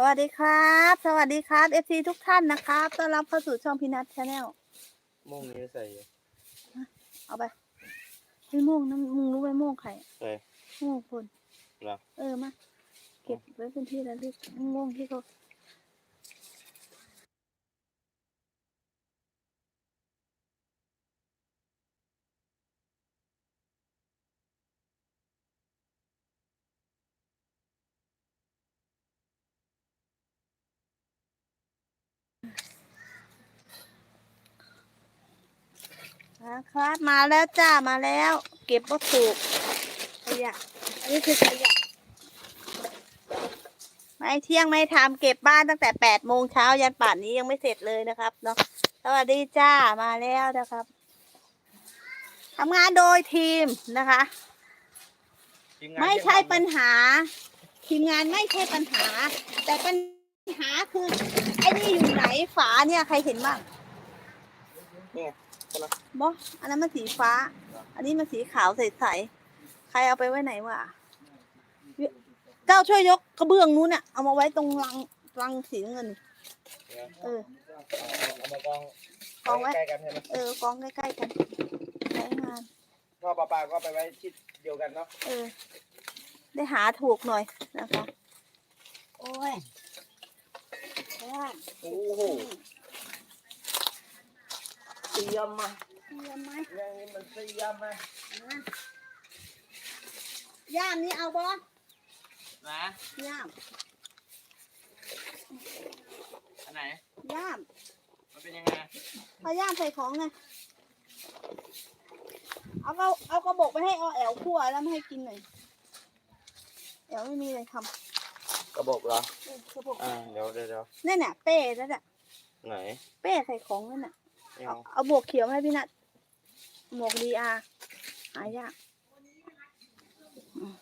สวัสดีครับ สวัสดีครับเอฟซีทุกท่านนะครับต้อนรับเข้าสู่ช่องพินัทชาแนลโม่งนี้ใส่อยู่เอาไปไม่ม่วงนะมึงรู้ไหมม่วงใครใส่ม่วงคนเหรอเออมาเก็บไว้เป็นที่ระลึกม่วงที่เขา นะครับ มาแล้วจ้ามาแล้ว เก็บวัตถุขยะอันนี้คือขยะไม่เที่ยงไม่ทำเก็บบ้านตั้งแต่แปดโมงเช้ายันป่านนี้ยังไม่เสร็จเลยนะครับเนาะสวัสดีจ้ามาแล้วนะครับทำงานโดยทีมนะคะทีงานไม่ใช่เที่ยงปัญหา ทีมงานไม่ใช่ปัญหา แต่ปัญหาคือไอ้นี่อยู่ไหนฝาเนี่ยใครเห็นบ้างนี่ไงใช่ไหมบออันนั้นมันสีฟ้า อันนี้มันสีขาวใสๆ ใครเอาไปไว้ไหนวะเจ้าช่วยยกกระเบื้องนู้นน่ะ เอามาไว้ตรงรังรังสีน้ำเงินนี่เนี่ยเออ เอามากองกองไว้ ใกล้ๆกันใช่ไหมเออกองใกล้ๆกันใช้งานท่อประปาก็ไปไว้ชิดเดียวกันเนาะเออ ได้หาถูกหน่อยนะคะ โอ้ยว่าโอ้โหเสียมมาเตรียมไหมเรื่องนี้มันเสียมมานะย่ามนี้เอาบอนะย่ามอันไหนย่าม มันเป็นยังไงเอาย่ามใส่ของไงเอาเอาเอากระบอกไปให้เอาแอลคั่วแล้วไม่ให้กินหน่อยแอลไม่มีอะไรทำกระบอกเหรอเออกระบอกอ่าเดี๋ยวเดี๋ยวเดี๋ยวนั่นน่ะเป้นั่นน่ะไหน เป้ใส่ของนั่นน่ะไม่ เอาเอาเอาบวกเขียวมาให้พี่นัทหมวกดีอาหายากอืม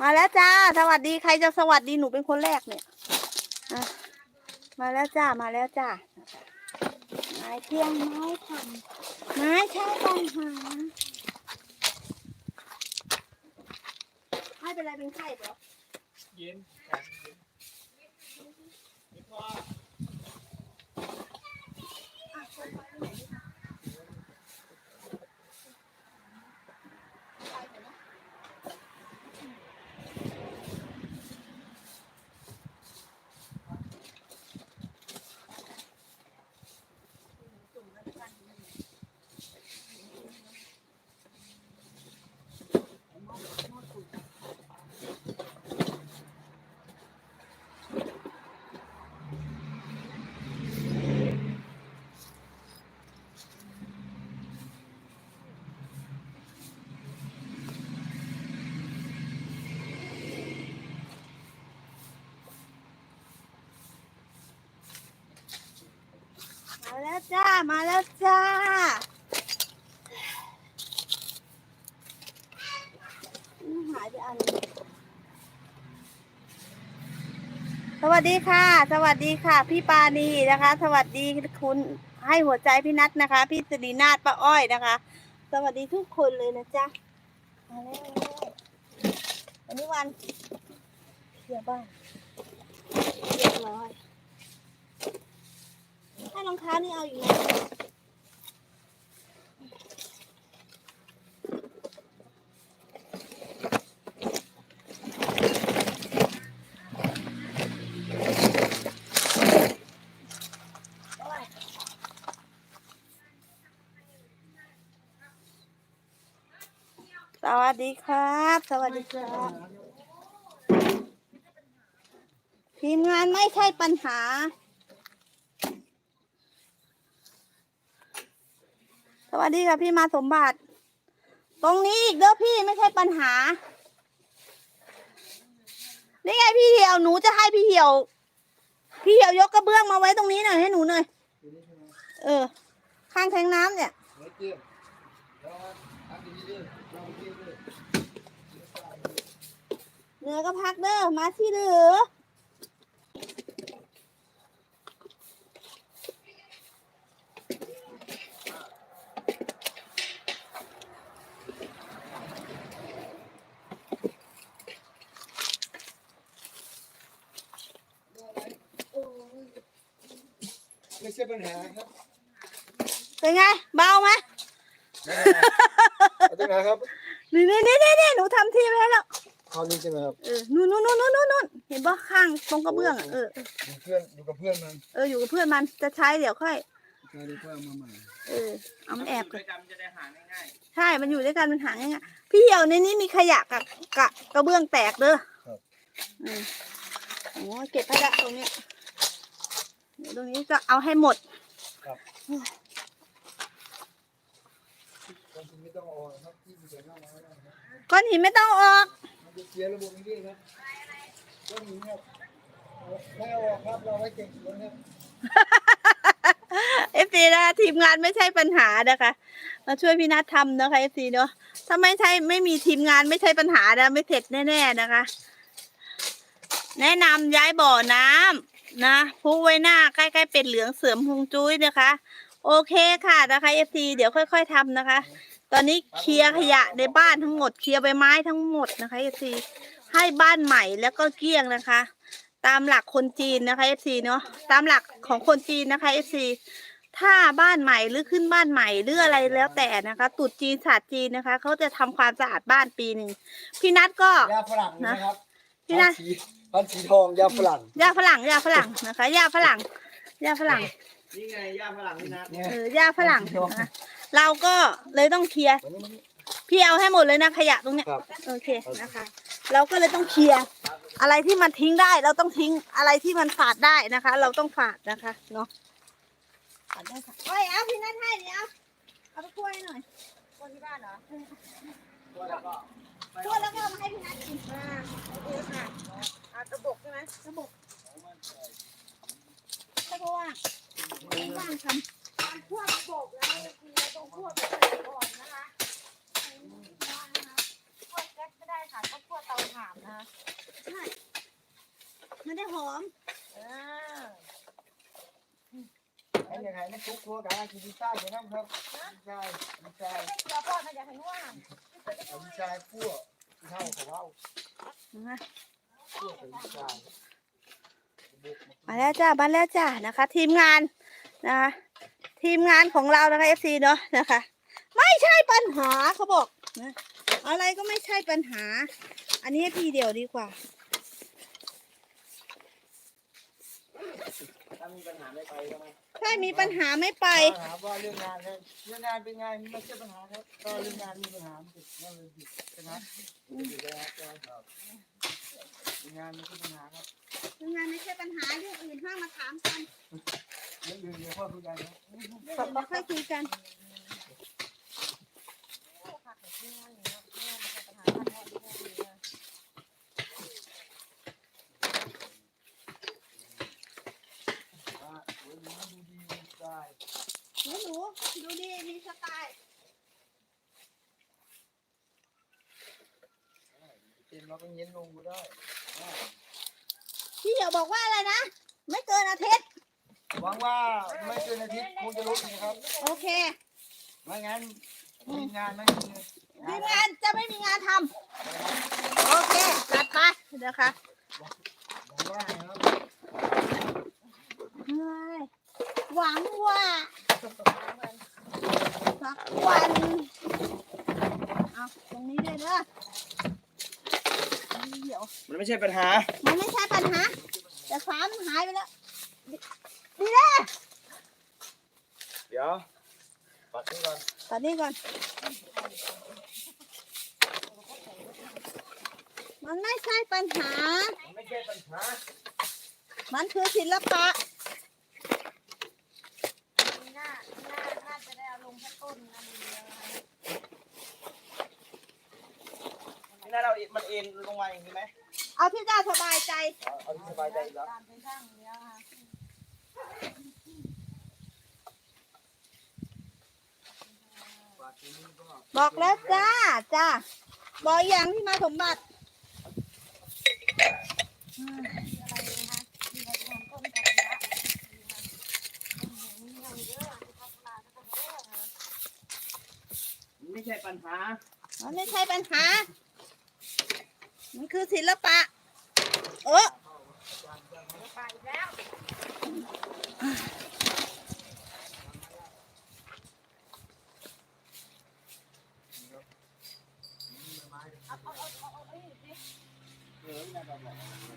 มาแล้วจ้า สวัสดีใครจะสวัสดีหนูเป็นคนแรกเนี่ยอะมาแล้วจ้ามาแล้วจ้าไม้เที่ยงไม้ทำไม้ใช่ปัญหาให้เป็นไรเป็นไข้เหรอเย็นอะคนไปไหนดีคะไปเถอะนะ มาแล้วจ้า มาแล้วจ้า หายไปอันสวัสดีค่ะ สวัสดีค่ะ พี่ปานีนะคะ สวัสดีคุณให้หัวใจพี่นัทนะคะ พี่สิรินาถป้าอ้อยนะคะ สวัสดีทุกคนเลยนะจ๊ะมาแล้ววันนี้วันเคลียร์บ้านเรียบร้อย ถ้ารองเท้านี่เอาอีกไหมสวัสดีครับ สวัสดีครับ ทีมงานไม่ใช่ปัญหา สวัสดีค่ะพี่มาสมบัติ ตรงนี้อีกเด้อพี่ไม่ใช่ปัญหา นี่ไงพี่เหี่ยวหนูจะให้พี่เหี่ยว พี่เหี่ยวยกกระเบื้องมาไว้ตรงนี้หน่อยให้หนูหน่อย เออ ข้างแทงน้ำเนี่ยเหนื่อยก็พักเด้อมาที่เหลือ ไม่ใช่ปัญหาครับเป็นไง เบาไหมเอาตรงไหนครับนี่นี่นี่นี่นี่หนูทำที่ไว้แล้วคราวนี้ใช่ไหมครับเออนู่นนู่นนู่นนู่นนู่นนู่นเห็นป่ะข้างตรงกระเบื้องอะเออเอออยู่เพื่อนอยู่กับเพื่อนมันเอออยู่กับเพื่อนมันจะใช้เดี๋ยวค่อยใช่ได้เพื่อนมาใหม่เออเอามันแอบด้กัวนยกันจะได้หาง่ายใช่มันอยู่ด้วยกันมันหาง่ายๆพี่เหี่ยวในนี้มีขยะกับกะกระเบื้องแตกเด้ออืมโอ้ยเก็บให้ละตรงนี้ เดี๋ยวตรงนี้ก็เอาให้หมดคนที่ไม่ต้องเอาออกครับที่มีแต่หน้าไม้นะครับก้อนหินไม่ต้องเอาออกมันจะเสียระบบนี้ครับก็มีครับไม่เอาออกครับเราไว้เก็บสวนครับเอฟซีนะทีมงานไม่ใช่ปัญหานะคะ มาช่วยพี่นัททำนะคะเอฟซีเนาะถ้าไม่ใช่ไม่มีทีมงานไม่ใช่ปัญหานะไม่เสร็จแน่ ๆ นะคะ แนะนำย้ายบ่อน้ำ นะพุไว้หน้าใกล้ๆเป็ดเหลืองเสริมฮวงจุ้ยนะคะ โอเคค่ะนะคะเอฟซีเดี๋ยวค่อย ๆทำนะคะ ตอนนี้เคลียร์ขยะในบ้านทั้งหมดเคลียร์ใบไม้ทั้งหมดนะคะเอฟซีให้บ้านใหม่แล้วก็เกลี้ยงนะคะ ตามหลักคนจีนนะคะ FC เนาะตามหลักของคนจีนนะคะ FC ถ้าบ้านใหม่หรือขึ้นบ้านใหม่หรืออะไรแล้วแต่นะคะตรุดจีนศาสตร์จีนนะคะเขาจะทำความสะอาดบ้านปีหนึ่งพี่นัทก็ยาฝรั่งนะครับพี่นัท พันสีพันสีทองยาฝรั่งยาฝรั่งยาฝรั่งนะคะยาฝรั่งยาฝรั่งๆนี่ไงย่าฝรั่งนี่นะเนี่ยเออยาฝรั่งนะคะเราก็เลยต้องเคลียร์วันนี้มันพี่เอาให้หมดเลยนะขยะตรงเนี้ยครับ โอเคนะคะ เราก็เลยต้องเคลียร์อะไรที่มันทิ้งได้ เราต้องทิ้งอะไรที่มันฝาดได้นะคะ เราต้องฝาดนะคะเนาะฝาดได้ค่ะโอ้ยเอาพี่นัทให้เดี๋ยวเอาไปคั่วให้หน่อยคั่วที่บ้านเหรอ ทั่วแล้วก็เอามาให้พี่นัทกินอ่าโอเคค่ะอ่ากระบอกใช่ไหมกระบอกถ้าเพราะว่าว่างทำการคั่วกระบบแล้วคือเราต้องคั่วไปก่อนนะคะคั่วแก๊สไม่ได้ค่ะต้องคั่วเตาถ่านนะใช่มันได้หอมอ่าให้ยังไงไม่ทุกทัวร์กันกินพิซซ่าอย่างนั้นครับพิซซ่าพิซซ่าไม่เกลือพ่อนะอยากให้นุ่ม เอาพิซซ่าคั่วเท่ากับเรานะคั่วเป็นพิซซ่ามาแล้วจ้ามาแล้วจ้านะคะ ทีมงานนะคะทีมงานของเรานะคะเอฟซีเนาะนะคะ ไม่ใช่ปัญหาเขาบอกนะอะไรก็ไม่ใช่ปัญหา อันนี้ให้พี่เดียวดีกว่า ถ้ามีปัญหาไม่ไปใช่ไหมถ้ามีปัญหาไม่ไป ถามว่าเรื่องงานครับเรื่องงานเป็นไงไม่ใช่ปัญหาครับก็เรื่องงานมีปัญหามันติดนั่นเลยติดใช่ไหมติดแล้วครับเรื่องงานไม่ใช่ปัญหาครับเรื่องงานไม่ใช่ปัญหาเรื่องอื่นห้ามมาถามกันเรื่องอื่นเดี๋ยวพ่อคุยกันนะเราค่อยคุยกัน ว่าวันนี้ดูดี ได้ หนูหนูดูดีมีสไตล์เต็มเราก็เย็นลงก็ได้พี่เดียวบอกว่าอะไรนะ ไม่เกินอาทิตย์ หวังว่าไม่เกินอาทิตย์คงจะลดนะครับ โอเคไม่งั้นมีงานไม่มีทีมงานจะไม่มีงานทำโอเคจัดไปนะคะหวังว่านะครับเฮ้ย หวังว่าสักวันเอาตรงนี้เลยเด้อเดี๋ยวมันไม่ใช่ปัญหา มันไม่ใช่ปัญหา แต่ฟ้ามันหายไปแล้ว ดีดีแล้เดี๋ยวปัดนี่ก่อนตอนนี้ก่อน มันไม่ใช่ปัญหา มันไม่ใช่ปัญหา มันคือศิลปะ ปีหน้าปีหน้าน่าจะได้เอาล งแค่ต้นนะมือนะคะนี่นะเรามันเอ็นลงมาอย่างนี้ไหมเอาที่เจ้าสบายใจ เอาเอาที่สบายใจอีกแล้วการไปสร้างเนี้ยค่ะบอกแล้วจ้าจ้าบอกอย่างที่มาสมบัติมั ไม่ใช่ปัญหา มัไม่ใช่ปัญหา มันคือศิลปะ เออเอาเอาเอาเอาเอา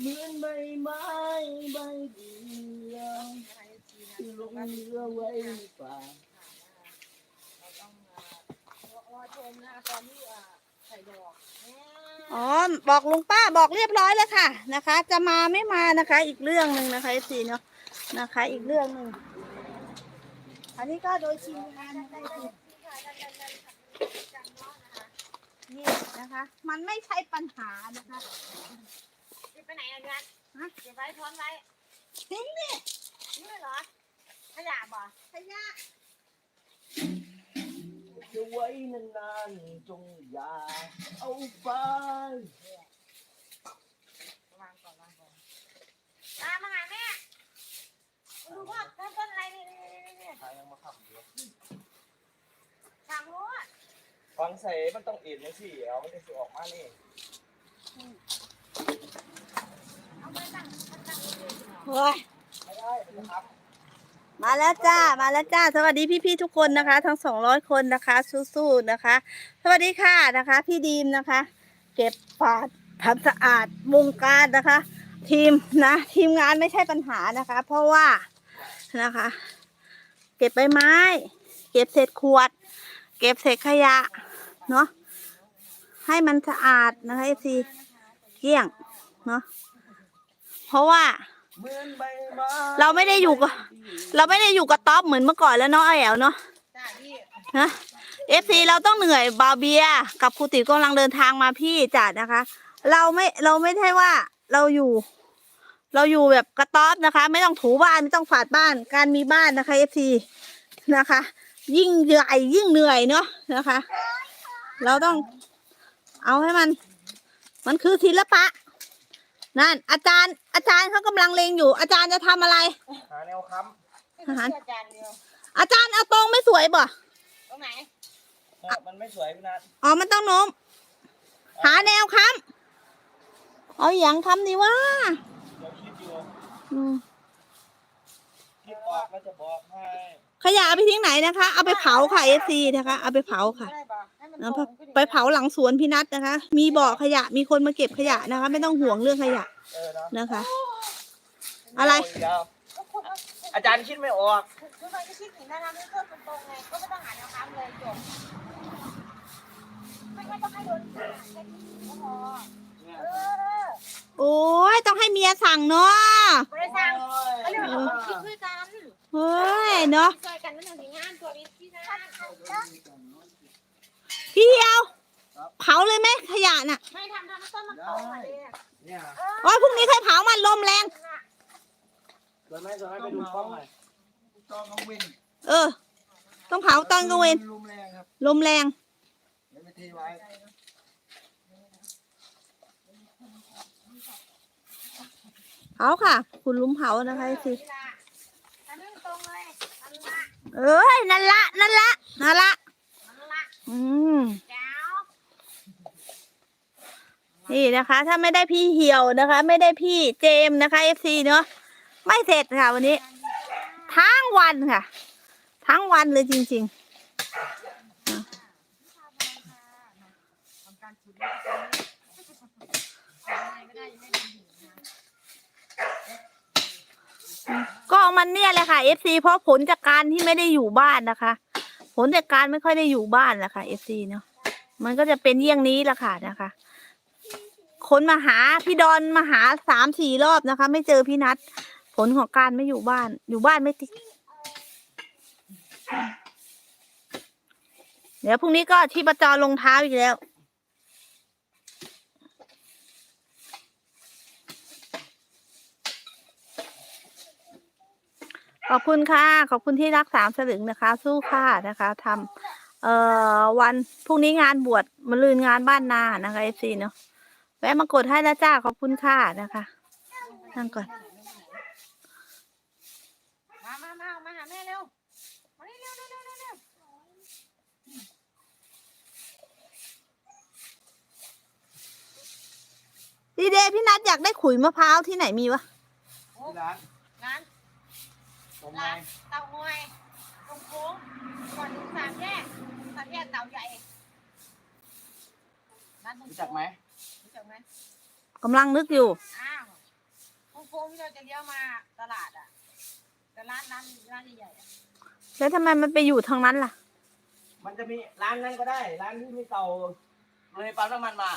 เหมือนใบไม้ใบเดียวที่ลงเรือไว้ในป่าเราต้องรอชมนะคะตอนที่ใส่ดอกอ๋อบอกลุงป้าบอกเรียบร้อยแล้วค่ะนะคะ จะมาไม่มานะคะ อีกเรื่องหนึ่งนะคะสีเนาะนะคะ อีกเรื่องหนึ่งอันนี้ก็โดยทีมงานนะคะนี่นะคะ มันไม่ใช่ปัญหานะคะ ไปไหนอะเนี่ยฮะเก็บไว้ท้อนไว้ทิ้งนี่นี่เหรอขยะบ่ขยะจะไว้นานๆจงอย่าเอาไปวางก่อนวางก่อนตามมาหาแม่ดูว่าต้นต้นอะไรนี่นี่นี่นี่ทางยังมาขับอยู่ทางรู้อะฟังใส่มันต้องเอ็นนะสิเอามันจะสิออกมานี่ เอามาตั้งตั้งเฮ้ยมาแล้วจ้า มาแล้วจ้า สวัสดีพี่ๆทุกคนนะคะ ทั้งสองร้อยคนนะคะ สู้ๆนะคะ สวัสดีค่ะนะคะ พี่ดีมนะคะ เก็บฝาดทำสะอาดวงการนะคะ ทีมนะทีมงานไม่ใช่ปัญหานะคะ เพราะว่านะคะ เก็บใบไม้ เก็บเศษขวด เก็บเศษขยะเนาะให้มันสะอาดนะคะไอซีเกลี้ยงเนาะ เพราะว่าเหมือนใบไม้เราไม่ได้อยู่กับเราไม่ได้อยู่กับท็อปเหมือนเมื่อก่อนแล้วเนาะไอแอวเนาะจ้าพี่นะเอฟซีเราต้องเหนื่อยบาเบียกับครูติ๋วกำลังเดินทางมาพี่จัดนะคะ เราไม่เราไม่ใช่ว่าเราอยู่ เราอยู่แบบกระต๊อบนะคะ ไม่ต้องถูบ้านไม่ต้องฝาดบ้าน การมีบ้านนะคะเอฟซีนะคะ ยิ่งใหญ่ยิ่งเหนื่อยเนาะนะคะ เราต้องเอาให้มัน มันคือศิลปะ นั่นอาจารย์ อาจารย์เขากำลังเลงอยู่ อาจารย์จะทำอะไร หาแนวค้อาหาร อาจารย์เดียวอาจารย์เอาตรงไม่สวยบ่ตรงไหนำเนี่ยมันไม่สวยพี่นัทอ๋อมันต้องโน้ม หาแนวค้ำเอาอย่างค้ำดีว่าเดี๋ยวคิดอยู่อืมคิดออกแล้วจะบอกให้ ขยะเอาไปทิ้งไหนนะคะ เอาไปเผาค่ะเอฟซีนะคะ เอาไปเผาค่ะได้ป่ะให้มันเอาตไปรงขึ้นไปเผาหลังสวนพี่นัทนะคะ มีบ่อขยะ มีคนมาเก็บขยะนะคะ ไม่ต้องห่วงเรื่องขยะเออเนาะนะคะ อะไรเาอีกแล้วอาจารย์คิดไม่ออกคือมันก็คิดถึงนะทำให้ต้นมันตรงไงก็ไม่ต้องหาแนวค้ำเลยจบไม่ไม่ต้องให้โดนแค่นี้ก็พอเนี่ยเออโอ้ยต้องให้เมียสั่งเนาะบริษัทก็เรียกว่าเราคิดด้วยกัน เฮ้ยเนาะช่วยกันนั่นถึงงานตัวนี้ที่นะพี่เดียวเผาเลยไหมขยะน่ะไม่ทำทำให้ต้นมันโตมาเลยเนี่ยโอ้ยพรุ่งนี้ใครเผามันลมแรงสวยไหมสวยไหมไปดูกล้องหน่อยต้องเอาวินเออ ต้องเผาตอนกลางเวนลมแรงครับลมแรงเดี๋ยวไปทีไว้เผาค่ะ คุณลุมเผานะคะไอซี ทำให้มันตรงเลยอันละ เอ้ยนั่นละนั่นละนั่นละอืมนี่นะคะ ถ้าไม่ได้พี่เหี่ยวนะคะ ไม่ได้พี่เจมนะคะเอฟซีเนาะไม่เสร็จค่ะวันนี้ ทั้งวันค่ะ ทั้งวันเลยจริงทำการฉุดไม่ได้ไม่ได้ยังไม่ได้หิวนะ ๆ ก็มันเนี่ยแหละค่ะเอฟซีเพราะผลจากการที่ไม่ได้อยู่บ้านนะคะ ผลจากการไม่ค่อยได้อยู่บ้านแหละค่ะเอฟซีเนาะมันก็จะเป็นเยี่ยงนี้แหละค่ะนะคะ คนมาหาพี่ดอนมาหาสามสี่รอบนะคะ ไม่เจอพี่นัทผลของการไม่อยู่บ้าน อยู่บ้านไม่ติดเดี๋ยวพรุ่งนี้ก็ที่ประจรลงเท้าอีกแล้ว ขอบคุณค่ะ ขอบคุณที่รักสามสลึงนะคะ สู้ค่ะนะคะทำเอ่อวันพรุ่งนี้งานบวชมาลืนงานบ้านนานะคะเอฟซีเนาะแวะมากดให้แล้วจ้าขอบคุณค่ะนะคะนั่งก่อนมามามามาหาแม่เร็วมาเร็วเร็วเร็วเร็วเร็วดีเดย์พี่นัทอยากได้ขุยมะพร้าวที่ไหนมีวะ ที่ร้าน ร้านตรงไหนร้านเต่างอยตรงโค้งก่อนถึงสามแยกสามแยกเต่าใหญ่ร้านตรงรู้โค้งจักไหมรู้จักไหมกำลังนึกอยู่ อ้าวค้งที่เราจะเลี้ยวมาตลาดอะแต่ร้านร้านร้านใหญ่ๆอะแล้วทำไมมันไปอยู่ทางนั้นล่ะ มันจะมีร้านนั้นก็ได้ ร้านที่มีเตาเลยปั๊มน้ำมันมา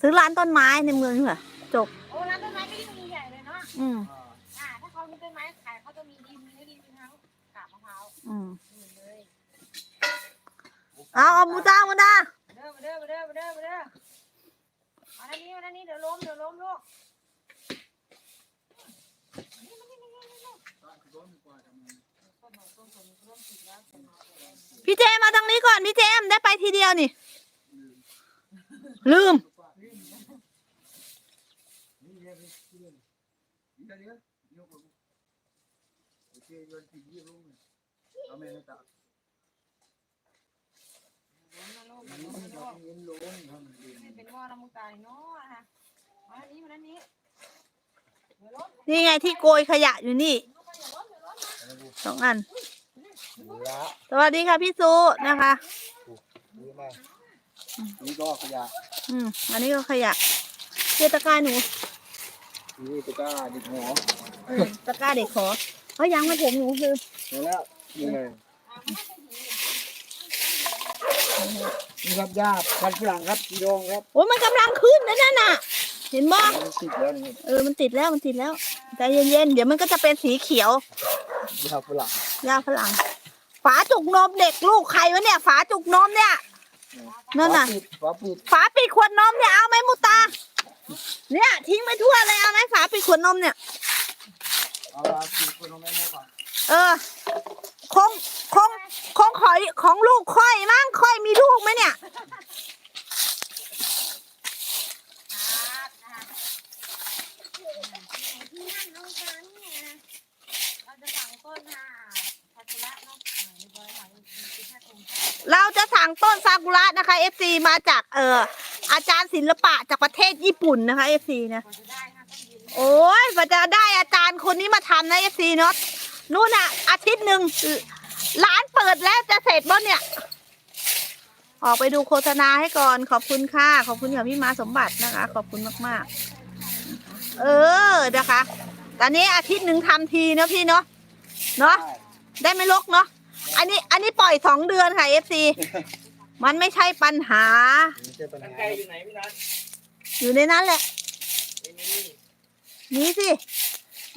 ซื้อร้านต้นไม้ในเมืองเหรอจบโอ้ร้านต้นไม้ไม่ได้มีใหญ่เลยเนาะอืม อ่าถ้าเขามีต้นไม้ขายเขาจะมีดินมี เอาเอามูตามูตาเด้อมาเด้อมาเด้อมาเด้อมาเด้อมาด้านนี้มาด้านนี้เดี๋ยวล้มเดี๋ยวล้มลูกพี่เจมมาทางนี้ก่อนพี่เจมได้ไปทีเดียวนี่ ลืมนี่เกนี่เรียกนี่เดี๋ยวนี้ยกลงโลงเลยเอาแม่ให้ตาล้มนะลูกมันมไม่นะต้ลูอกงเงินลงทำมันดีนี่เป็นว่าน้ำมูกตาเนาะนะมาด้านนี้มาด้านนี้เดี๋ยวล้มนี่ไงที่โกยขยะอยู่นี่สองอัน ละสวัสดีค่ะพี่ซูนะคะ นี่มานี่ก็ขยะอืมอันนี้ก็ขยะเจตะกร้าหนูนี่ตะกร้าดิบหัวเอตะกร้าเด็กขอเขายังมาผมหนูคือเดี๋ยวแล้ว นี่ไงอ่ามาให้ไปหีนี่ครับญาติพันธุ์ฝรั่งครับพี่ดองครับโอ้ยมันกำลังขึ้นนะนั่นน่ะ เห็นบ่มันติดแล้วนี่เออมันติดแล้วมันติดแล้วใจเย็นๆเดี๋ยวมันก็จะเป็นสีเขียวญาติฝรั่งยาฝรั่งฝาจุกนมเด็กลูกใครวะเนี่ย ฝาจุกนมเนี่ยนั่นน่ะ ฝาปิดฝาปิดฝาปิดขวดนมเนี่ยเอาไหมมูตา เนี่ยทิ้งไปทั่วเลยเอาไหมฝาปิดขวดนมเนี่ยเอาละปิดคนเอาไว้ก่อน เออคงคงคง ของลูกค่อยมั้งค่อยมีลูกไหมเนี่ยเราจะสั่งต้นซากุระเนะอ่าเรียบร้อยค่ะคือแค่ตรงเราจะสั่งต้นซากุระนะคะ FC มาจากเอ่ออาจารย์ศิลปะจากประเทศญี่ปุ่นนะคะ FC นะกว่าจะได้ค่ะต้องยืนโอ้ยกว่าจะได้อาจารย์คนนี้มาทำนะ FC เนาะนู่นนะอาทิตย์หนึ่ง ร้านเปิดแล้วจะเสร็จบ่เนี่ย ออกไปดูโฆษณาให้ก่อนขอบคุณค่ะ ขอบคุณค่ะพี่มาสมบัตินะคะ ขอบคุณมากๆ เออนะคะ ตอนนี้อาทิตย์หนึ่งทำทีเนาะพี่เนาะเนาะได้ไม่ลกเนาะอันนี้อันนี้ปล่อยสองเดือนค่ะ FC มันไม่ใช่ปัญหา ไม่ใช่ปัญกันหาไกลอยู่ไหนพี่นัทอยู่ในนั้นแหละไม่มีมีสิ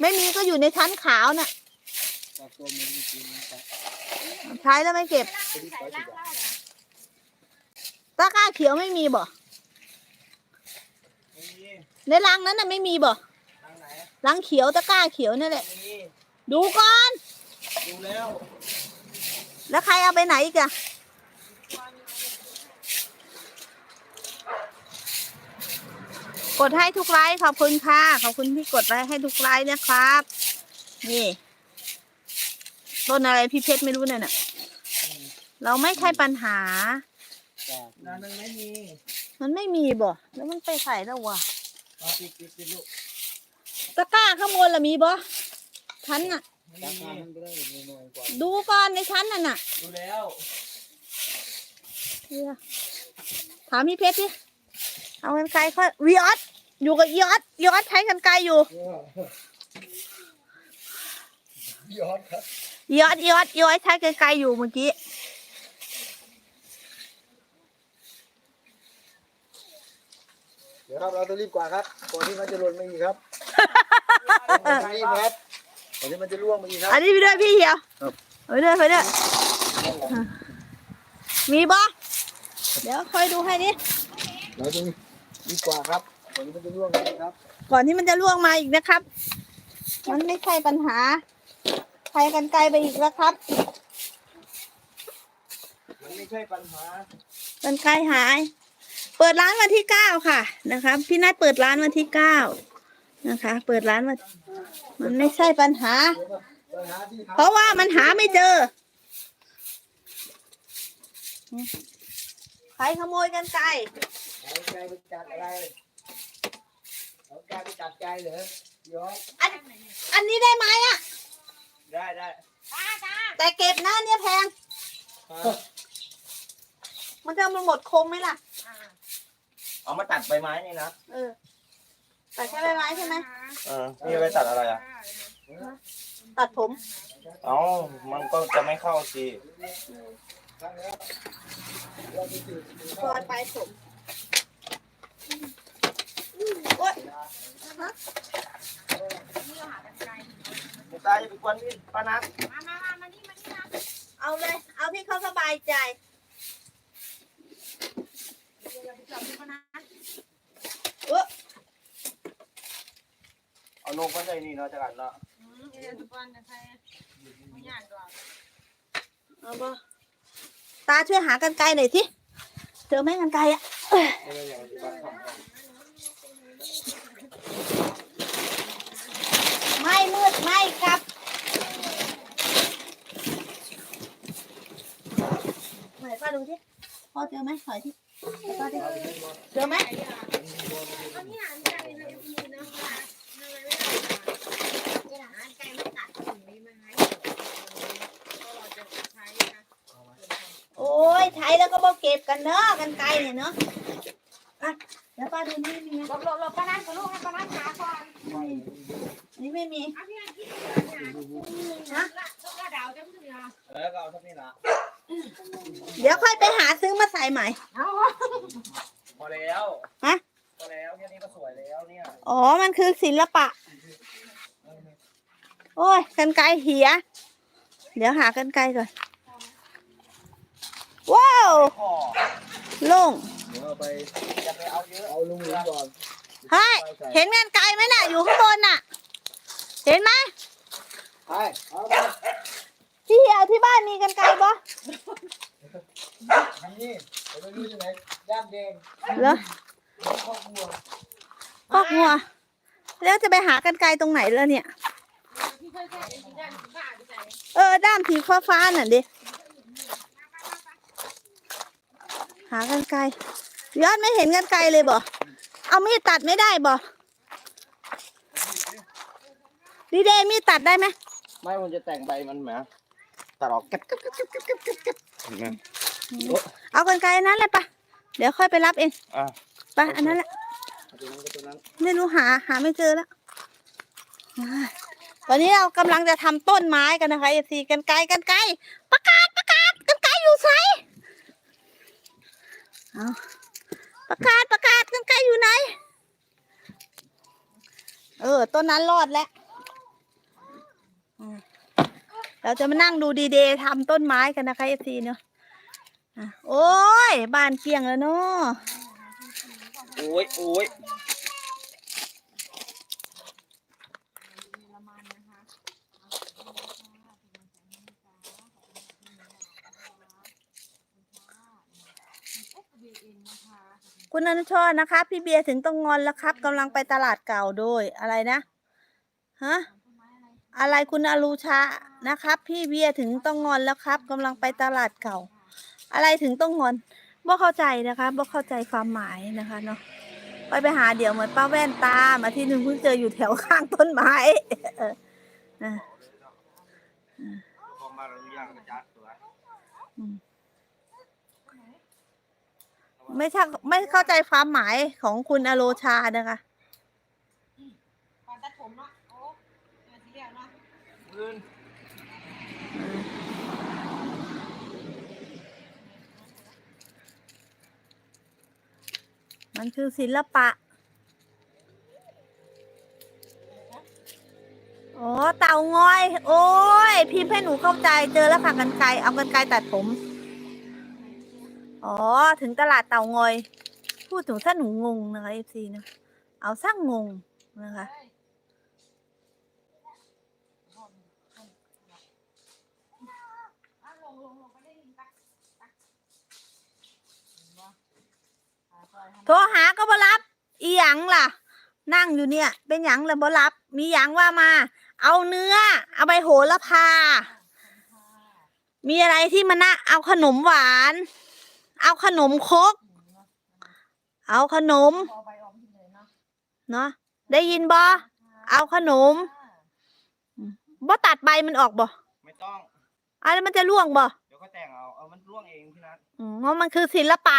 ไม่มีก็อยู่ในชั้นขาวน่ะปากตัวมันไม่กินนะครับ ใช้แล้วไม่เก็บใส่เหล้าเหรอตะกร้าเขียวไม่มีบ่ไม่มีในรังนั้นน่ะไม่มีบ่ทางไหนรังเขียวตะกร้าเขียวนั่นแหละไม่มีดูก่อน ดูแล้ว แล้วใครเอาไปไหนอีกอะกดให้ทุกไลค์ขอบคุณค่ะ ขอบคุณที่กดไลค์ให้ทุกไลค์นะครับ นี่ ต้นอะไรพี่เพชรไม่รู้เนี่ยน่ะเราไม่ใช่ปัญหาจ้านานึงไม่มีมันไม่มีบ่แล้วมันไปใส่แล้ววะเอาปิดปิดปิดลูกตะกร้าข้างบนละมีบ่ชั้นน่ะ ไม่รามีคามันก็ได้หน่อยๆกว่าดูก่อนในชั้นน่ะน่ะดูแล้วเนี่ยถามพี่เพชรดิเอากันไกลค่อยวีออสอยู่กับอีออสอีออสใช้กันไกลอยู่ ยอดครับ อีออสอีออสอีออสใช้กันไกลอยู่เมื่อกี้ เดี๋ยวครับเราต้องรีบกว่าครับก่อนที่มันจะหล่นมาอีกครับต้องรีบครับก่อนที่มันจะล่วงมาอีกครับ อันนี้ไปด้วยพี่เหียวครับ ไปด้วยไปด้วยมีบ่เดี๋ยวคอยดูให้ดิเราต้องรีบกว่าครับก่อนที่มันจะล่วงมาอีกครับ ก่อนที่มันจะล่วงมาอีกนะครับ มันไม่ใช่ปัญหา ใช้กันไกลไปอีกแล้วครับ มันไม่ใช่ปัญหากันไกลหาย เปิดร้านวันที่เก้าค่ะนะคะพี่นัดเปิดร้านวันที่เก้านะคะ เปิดร้านวันมันไม่ใช่ปัญหา ปัญหาที่เพราะว่ามันหาไม่เจอ ใครขโมยกันไกลเอาใจไปจัดอะไรเอาใจไปจัดใจเหรอยอดอันอันนี้ได้ไหมอะ ได้ได้จ้าจ้าแต่เก็บนะเนี่ยแพง มันจะมันหมดคงไหมล่ะอ่าเอามาตัดใบไม้นี่นะเออตัดแค่ใบไม้ใช่ไหมเออนี่เอาไปตัดอะไรอะ ตัดผม เอ้ามันก็จะไม่เข้าสิปล่อยไปผมโอ๊ยไม่ ตายจะไปกวนพี่ป้านัทมามามามานี่มานี่มาเอาเลย เอาที่เขาสบายใจอย่าไปจับมันนะเอ๊ะเอาลงก็ใจนี่เนาะจักรันเนาะอืมเดี๋ยวทุกวันจะใช้ไม่ยากหรอกเอาบ่ตาช่วยหากันไกลหน่อยสิเจอไหมกันไกลอะ ไม่ได้อย่างที่ป้าทำ ไม่มืดไม่ครับไหนป้าดูที่พ่อเจอไหมถอยที่ป้าดิเจอไหมเอานี่หางไก่เลยมีนะคะทำไมไม่ได้หางไก่ไม่ตัดถึงใบไม้เราจะใช้นะโอ้ยไถแล้วก็บอกเก็บกันเนาะกันไกลเนี่ยเนาะอะเดี๋ยวป้าดูนี่มีไหมหลบหลบหลบป้านัทกับลูกให้ป้านัทหาก่อนอั นนี่ไม่มีเอาพี่นัทคิดก่อนนะลูกกระดาวจะพูดยังไงแล้วก็เอาเท่านี้ละเดี๋ยวค่อยไปหาซื้อมาใส่ใหม่เอาพอแล้วฮะ พอแล้วแค่นี้ก็สวยแล้วเนี่ยอ๋อ มันคือศิลปะ โอ้ยกันไกลเหีย เดี๋ยวหากันไกลก่อน ว้าวพ่อโล่งเดี๋ยวเอาไปจะไปเอาเยอะเอาลุงหลุมก่อน เฮ้ย เห็นกันไกลไหมน่ะ อยู่ข้างบนน่ะ เห็นไหมไปเอาไปพี่เอาที่บ้านมีกันไกลปะนี่เราไปดูที่ไหนย่ามแดงเหรอครอบครัวคอกงัว แล้วจะไปหากันไกลตรงไหนแล้วเนี่ยพี่เคยใส่ไอ้ที่ด้านบ้าไปใส่เออ ด้ามสีฟ้าฟ้าๆน่ะดิ หากันไกลยอดไม่เห็นกันไกลเลยบ่ เอามีดตัดไม่ได้บ่ ดีเดย์มีดตัดได้ไหมไม่มันจะแต่งใบมันแหมตัดออกแก๊บแก๊บแก๊บแก๊บแก๊บแก๊บแก๊บเห็นไหมเอากันไกลนั้นเลยปะเดี๋ยวค่อยไปรับเองอะไปอันนั้นแหละเอาตัวนั้นก็ตัวนั้นไม่รู้หาหาไม่เจอแล้ววันนี้เรากำลังจะทำต้นไม้กันนะคะเอซีกันไกลกันไกลประกาศประกาศกันไกลอยู่ไสเอาประกาศประกาศกันไกลอยู่ไหน เออต้นนั้นรอดแล้วอืม เราจะมานั่งดูดีเดย์ทำต้นไม้กันนะคะเอซีเนาะอะโอ้ยบ้านเกลี้ยงแล้วเนาะโอ้ยโอ้ยคุณอนุชรนะคะ พี่เบียร์ถึงต้องงอนแล้วครับกำลังไปตลาดเก่าโดยอะไรนะ ฮะ อะไรคุณอลูชานะครับ พี่เบียถึงต้องงอนแล้วครับกำลังไปตลาดเก่า อะไรถึงต้องงอนบ่เข้าใจนะคะบ่เข้าใจความหมายนะคะเนาะไปไปหาเดี๋ยวเหมือนป้าแว่นตามาที่หนึ่งเพิ่งเจออยู่แถวข้างต้นไม้ไม่ใช่ไม่เข้าใจความหมายของคุณอโลชานะคะ ก่อนตัดผมเนาะโอ้เดี๋ยวสีเหลืองเนาะ พื้นมันคือศิลปะ โอ๋อเต่างอย โอ้ย พิมพ์ให้หนูเข้าใจ เจอแล้วค่ะกันไกล เอากันไกลตัดผม อ๋อ ถึงตลาดเต่างอย พูดถึงถ้าหนูงงนะคะเอฟซีนะ เอาสร้างงงนะคะ เอาลงลงลงไปได้ยินปะ โทรหาก็บ่รับ อีหยังล่ะ นั่งอยู่เนี่ย เป็นหยังเลยบ่รับ มีหยังว่ามา เอาเนื้อ เอาใบโหระพา มีอะไรที่มันนะเอาขนมหวาน เอาขนมครกเอาขนมพอใบออกมาเลยเนาะเนาะได้ยินบ่เอาขนมบ่ตัดใบมันออกบ่ไม่ต้องอะไรมันจะร่วงบ่เดี๋ยวก็แต่งเอาเอามันร่วงเองพี่นัทอืมเพราะมันคือศิลปะ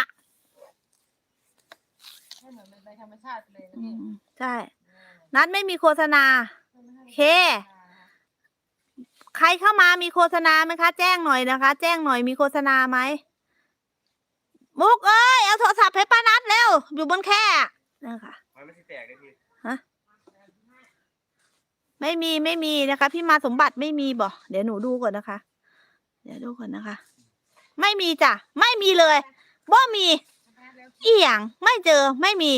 ให้เหมือนเป็นใบธรรมชาติเลยนะอืเนี่ยมใช่เนัดไม่มีโฆษณา โอเค ใครเข้ามามีโฆษณาไหมคะ แจ้งหน่อยนะคะ แจ้งหน่อยมีโฆษณาไหมมุกเอ้ยเอาโทรศัพท์ให้ป้านัดเร็วอยู่บนแค่นะคะ มันไม่ใช่แตกเลยพี่ ไม่มีไม่มีนะคะ พี่มาสมบัติไม่มีบ่เดี๋ยวหนูดูก่อนนะคะ เดี๋ยวดูก่อนนะคะ ไม่มีจ้ะไม่มีเลยบ่มี อีหยังไม่เจอไม่มี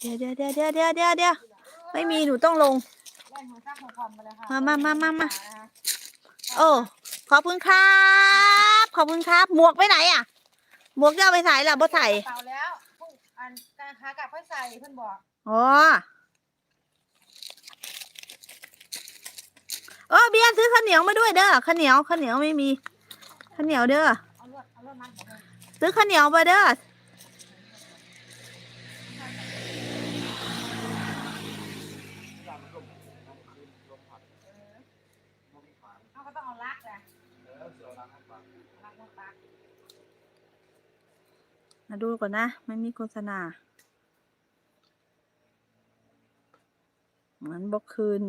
เดี๋ยวเดี๋ยวเดี๋ยวเดี๋ยวเดี๋ยวเดี๋ยวเดี๋ยวไม่มีหนูต้องลงได้หัวซักหัวความไปเลยค่ะมามามามามา โอ้ขอบคุณครับ ขอบคุณครับ หมวกไปไหนอะ หมวกจะเอาไปใส่ล่ะบ่ใส่เต่าแล้วพวกอันการค้ากลับค่อยใส่เพื่อนบอกอ๋อเออเบียร์ซื้อข้าวเหนียวมาด้วยเด้อข้าวเหนียวข้าวเหนียวไม่มีข้าวเหนียวเด้อ เอาลวดเอาลวดมัดบอกเลย ซื้อข้าวเหนียวมาเด้อมาดูก่อนนะ ไม่มีโฆษณา เหมือนบอกคืน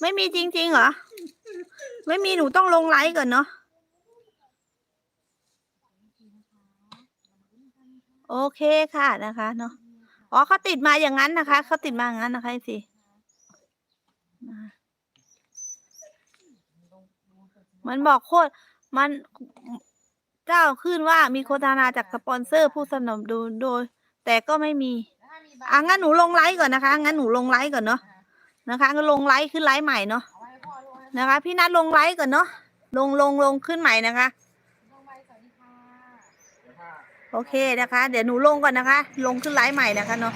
ไม่มีจริงๆเหรอ ไม่มีหนูต้องลงไลฟ์ก่อนเนาะ โอเคค่ะนะคะเนาะอ๋อเขาติดมาอย่างนั้นนะคะเขาติดมาอย่างนั้นนะคะสิมันบอกโคตรมันเจ้าขึ้นว่ามีโฆษณาจากสปอนเซอร์ผู้สนับสนุนโดย แต่ก็ไม่มีอะงั้นหนูลงไลฟ์ก่อนนะคะ งั้นหนูลงไลฟ์ก่อนเนาะนะคะ ก็ลงไลฟ์ขึ้นไลฟ์ใหม่เนาะนะคะ พี่นัดลงไลฟ์ก่อนเนาะลงลงลงขึ้นใหม่นะคะ ลงใบสวัสดีค่ะ โอเคนะคะ เดี๋ยวหนูลงก่อนนะคะ ลงขึ้นไลฟ์ใหม่นะคะเนาะ